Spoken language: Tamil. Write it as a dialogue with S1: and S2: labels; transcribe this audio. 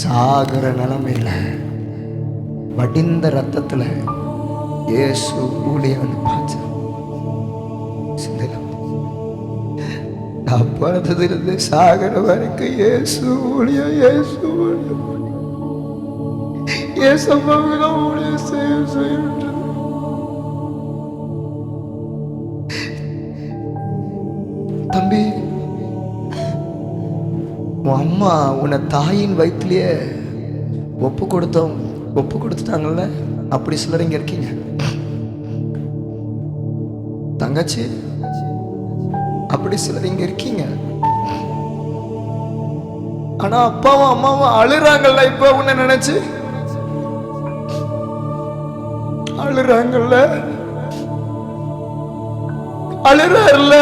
S1: சாகிற நிலைமையில வடிந்த ரத்தத்துல இயேசு ஊழிய வந்து சிந்தலாம் நான் பிறந்ததிலிருந்து சாகிற வரைக்கும் இயேசு ஊழிய இயேசு ஊழியம் இயேசு அம்மாவுக்கு ஊழியம் செய்ய. தம்பி உன் அம்மா உன்னை தாயின் வயிற்றுலயே ஒப்பு கொடுத்தோம். ஒப்பு கொடுத்துட்டாங்கல்ல? அப்படி சிலர் இங்க இருக்கீங்க. தங்கச்சி அப்படி சிலர் இங்கே இருக்கீங்க. ஆனா அப்பாவும் அம்மாவும் அழுறாங்கல்ல இப்ப உன்னை நினைச்சு? அழுறாங்கல்ல? அழுறாருல்ல?